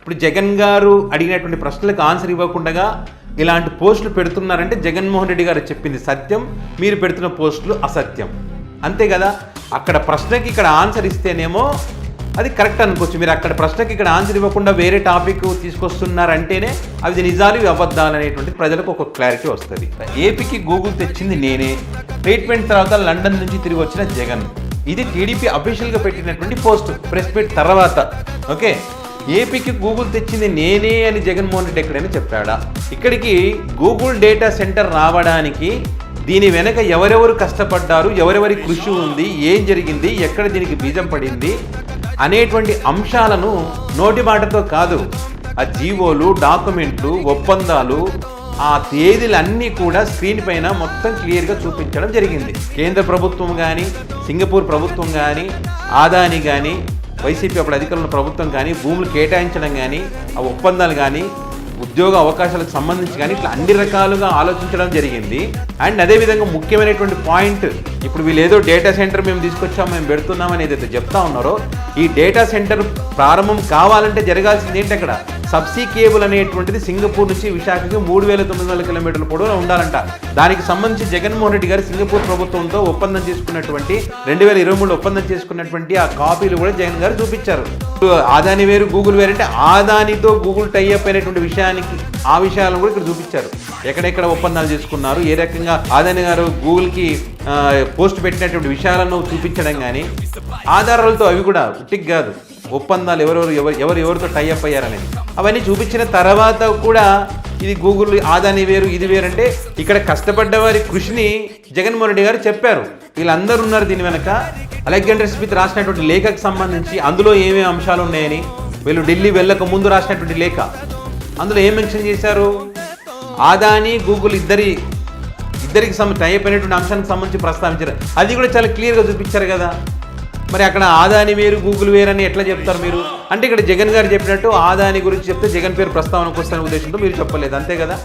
ఇప్పుడు జగన్ గారు అడిగినటువంటి ప్రశ్నలకు ఆన్సర్ ఇవ్వకుండా ఇలాంటి పోస్టులు పెడుతున్నారంటే జగన్మోహన్ రెడ్డి గారు చెప్పింది సత్యం మీరు పెడుతున్న పోస్టులు అసత్యం. అంతే కదా? అక్కడ ప్రశ్నకి ఇక్కడ ఆన్సర్ ఇస్తేనేమో అది కరెక్ట్ అనుకోవచ్చు. మీరు అక్కడ ప్రశ్నకి ఇక్కడ ఆన్సర్ ఇవ్వకుండా వేరే టాపిక్ తీసుకొస్తున్నారంటేనే అవి నిజాలు అబద్ధాలు అనేటువంటి ప్రజలకు ఒక క్లారిటీ వస్తుంది. ఏపీకి గూగుల్ తెచ్చింది నేనే. ట్రీట్మెంట్ తర్వాత లండన్ నుంచి తిరిగి వచ్చిన జగన్. ఇది టీడీపీ అఫీషియల్గా పెట్టినటువంటి పోస్ట్. ప్రెస్ మీట్ తర్వాత. ఓకే? ఏపీకి గూగుల్ తెచ్చింది నేనే అని జగన్మోహన్ రెడ్డి ఎక్కడైనా చెప్పాడా? ఇక్కడికి గూగుల్ డేటా సెంటర్ రావడానికి దీని వెనక ఎవరెవరు కష్టపడ్డారు ఎవరెవరి కృషి ఉంది ఏం జరిగింది ఎక్కడ దీనికి బీజం పడింది అనేటువంటి అంశాలను నోటి మాటతో కాదు ఆ జీవోలు డాక్యుమెంట్లు ఒప్పందాలు ఆ తేదీలన్నీ కూడా స్క్రీన్ పైన మొత్తం క్లియర్గా చూపించడం జరిగింది. కేంద్ర ప్రభుత్వం కానీ సింగపూర్ ప్రభుత్వం కానీ ఆదాని కానీ వైసీపీ అప్పుడు అధికారంలో ప్రభుత్వం కానీ భూములు కేటాయించడం కానీ ఆ ఒప్పందాలు కానీ ఉద్యోగ అవకాశాలకు సంబంధించి కానీ ఇట్లా అన్ని రకాలుగా ఆలోచించడం జరిగింది. అండ్ అదేవిధంగా ముఖ్యమైనటువంటి పాయింట్ ఇప్పుడు వీళ్ళు ఏదో డేటా సెంటర్ మేము తీసుకొచ్చాం మేము పెడుతున్నామని ఏదైతే చెప్తా ఉన్నారో ఈ డేటా సెంటర్ ప్రారంభం కావాలంటే జరగాల్సింది ఏంటి అక్కడ? సబ్సీ కేబుల్ అనేటువంటిది సింగపూర్ నుంచి విశాఖకి మూడు వేల తొమ్మిది వందల కిలోమీటర్ల పొడవునా ఉండాలంట. దానికి సంబంధించి జగన్మోహన్ రెడ్డి గారు సింగపూర్ ప్రభుత్వంతో ఒప్పందం చేసుకున్నటువంటి రెండు వేల ఇరవై మూడు ఒప్పందం చేసుకున్నటువంటి ఆ కాపీలు కూడా జగన్ గారు చూపించారు. ఆదాని వేరు గూగుల్ వేరు అంటే ఆదానితో గూగుల్ టైఅప్ అయినటువంటి విషయానికి ఆ విషయాలను కూడా ఇక్కడ చూపించారు. ఎక్కడెక్కడ ఒప్పందాలు చేసుకున్నారు ఏ రకంగా ఆదాని గారు గూగుల్కి పోస్ట్ పెట్టినటువంటి విషయాలను చూపించడం కానీ ఆధారాలతో అవి కూడా ఉట్టికి కాదు. ఒప్పందాలు ఎవరెవరు ఎవరు ఎవరు ఎవరితో టైఅప్ అయ్యారనేది. అవన్నీ చూపించిన తర్వాత కూడా ఇది గూగుల్ ఆదాని వేరు ఇది వేరు అంటే ఇక్కడ కష్టపడ్డ వారి కృషిని జగన్మోహన్ రెడ్డి గారు చెప్పారు. వీళ్ళందరూ ఉన్నారు దీని వెనక. అలెగ్జాండర్ స్మిత్ రాసినటువంటి లేఖకు సంబంధించి అందులో ఏమేమి అంశాలు ఉన్నాయని వీళ్ళు ఢిల్లీ వెళ్ళక ముందు రాసినటువంటి లేఖ. అందులో ఏం మెన్షన్ చేశారు? ఆదాని గూగుల్ ఇద్దరి ఇద్దరికి సమ టైప్ అయినటువంటి అంశానికి సంబంధించి ప్రస్తావించారు. అది కూడా చాలా క్లియర్గా చూపించారు కదా. మరి అక్కడ ఆదాని వేరు గూగుల్ వేరు అని ఎట్లా చెప్తారు మీరు? అంటే ఇక్కడ జగన్ గారు చెప్పినట్టు ఆదాని గురించి చెప్తే జగన్ పేరు ప్రస్తావనకు వస్తున్న ఉద్దేశంతో మీరు చెప్పలేదు. అంతే కదా?